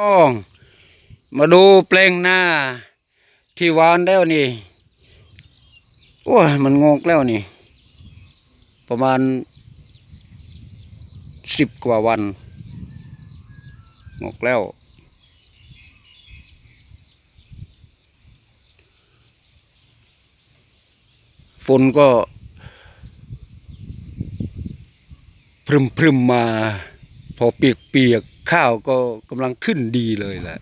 ้องมาดูเปลงหน้า ที่หวานแล้วนี่ โอ้ย มันงอกแล้วนี่ ประมาณสิบกว่าวัน งอกแล้ว ฝนก็ พรึมพรึมๆมา พอเปียกเปียกๆ ข้าวก็กำลังขึ้นดีเลยแหละ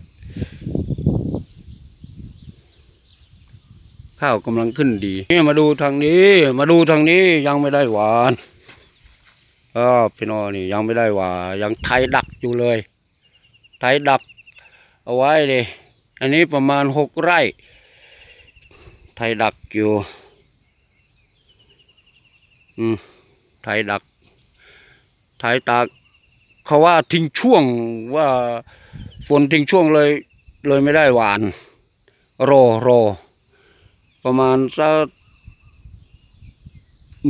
ข้าวกำลังขึ้นดีนี่มาดูทางนี้ มาดูทางนี้ยังไม่ได้หวานออพี่น้องนี่ยังไม่ได้หวานยังไทยดักอยู่เลย ไทยดักเอาไว้เลยอันนี้ประมาณหกไร่ ไทยดักอยู่ อืม ไทยดัก ไทยตาก เขาว่าทิ้งช่วงว่าฝนทิ้งช่วงเลยเลยไม่ได้หวาน รอรอ ประมาณสัก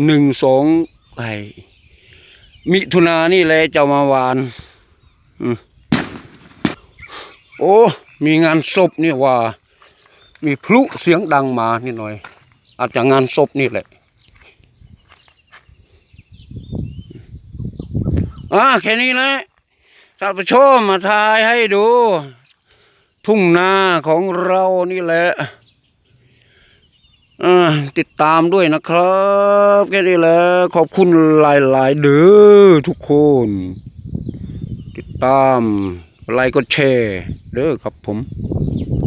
หนึ่งสองไอมิถุนานี่แหละจะมาหวานอโอ้ มีงานศพนี่ว่า มีพลุเสียงดังมานิดหน่อย อาจจะงานศพนี่แหละ อ่าแค่นี้แหละท่านผู้ชมมาทายให้ดู ทุ่งนาของเรานี่แหละอ่าติดตามด้วยนะครับแค่นี้แหละขอบคุณหลาย ๆ เด้อทุกคน ติดตามไลค์กดแชร์เด้อครับผม